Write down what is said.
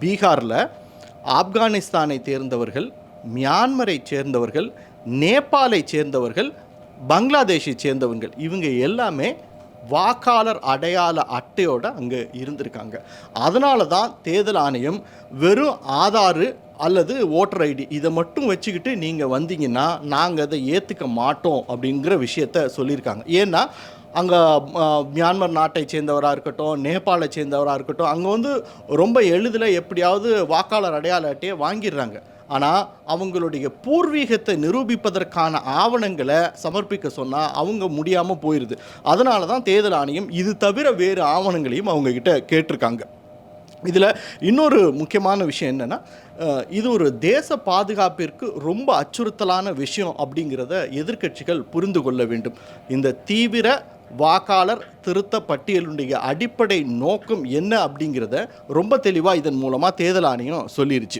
பீகாரில் ஆப்கானிஸ்தானை சேர்ந்தவர்கள் மியான்மரை சேர்ந்தவர்கள் நேபாளை சேர்ந்தவர்கள் பங்களாதேஷை சேர்ந்தவர்கள் இவங்க எல்லாமே வாக்காளர் அடையாள அட்டையோடு அங்கே இருந்திருக்காங்க. அதனால தான் தேர்தல் ஆணையம் வெறும் ஆதாரு அல்லது ஓட்டர் ஐடி இதை மட்டும் வச்சுக்கிட்டு நீங்கள் வந்தீங்கன்னா நாங்கள் அதை ஏற்றுக்க மாட்டோம் அப்படிங்கிற விஷயத்த சொல்லியிருக்காங்க. ஏன்னா அங்கே மியான்மர் நாட்டை சேர்ந்தவராக இருக்கட்டும் நேபாளை சேர்ந்தவராக இருக்கட்டும் அங்கே வந்து ரொம்ப எளிதில் எப்படியாவது வாக்காளர் அடையாள அட்டையை வாங்கிடுறாங்க. ஆனால் அவங்களுடைய பூர்வீகத்தை நிரூபிப்பதற்கான ஆவணங்களை சமர்ப்பிக்க சொன்னால் அவங்க முடியாமல் போயிடுது அதனால தான் தேர்தல் ஆணையம் இது தவிர வேறு ஆவணங்களையும் அவங்கக்கிட்ட கேட்டிருக்காங்க. இதில் இன்னொரு முக்கியமான விஷயம் என்னென்னா இது ஒரு தேச பாதுகாப்பிற்கு ரொம்ப அச்சுறுத்தலான விஷயம் அப்படிங்கிறத எதிர்க்கட்சிகள் புரிந்து கொள்ள வேண்டும். இந்த தீவிர வாக்காளர் திருத்த பட்டியலுடைய அடிப்படை நோக்கம் என்ன அப்படிங்கிறத ரொம்ப தெளிவாக இதன் மூலமாக தேர்தல் ஆணையம் சொல்லிருச்சு.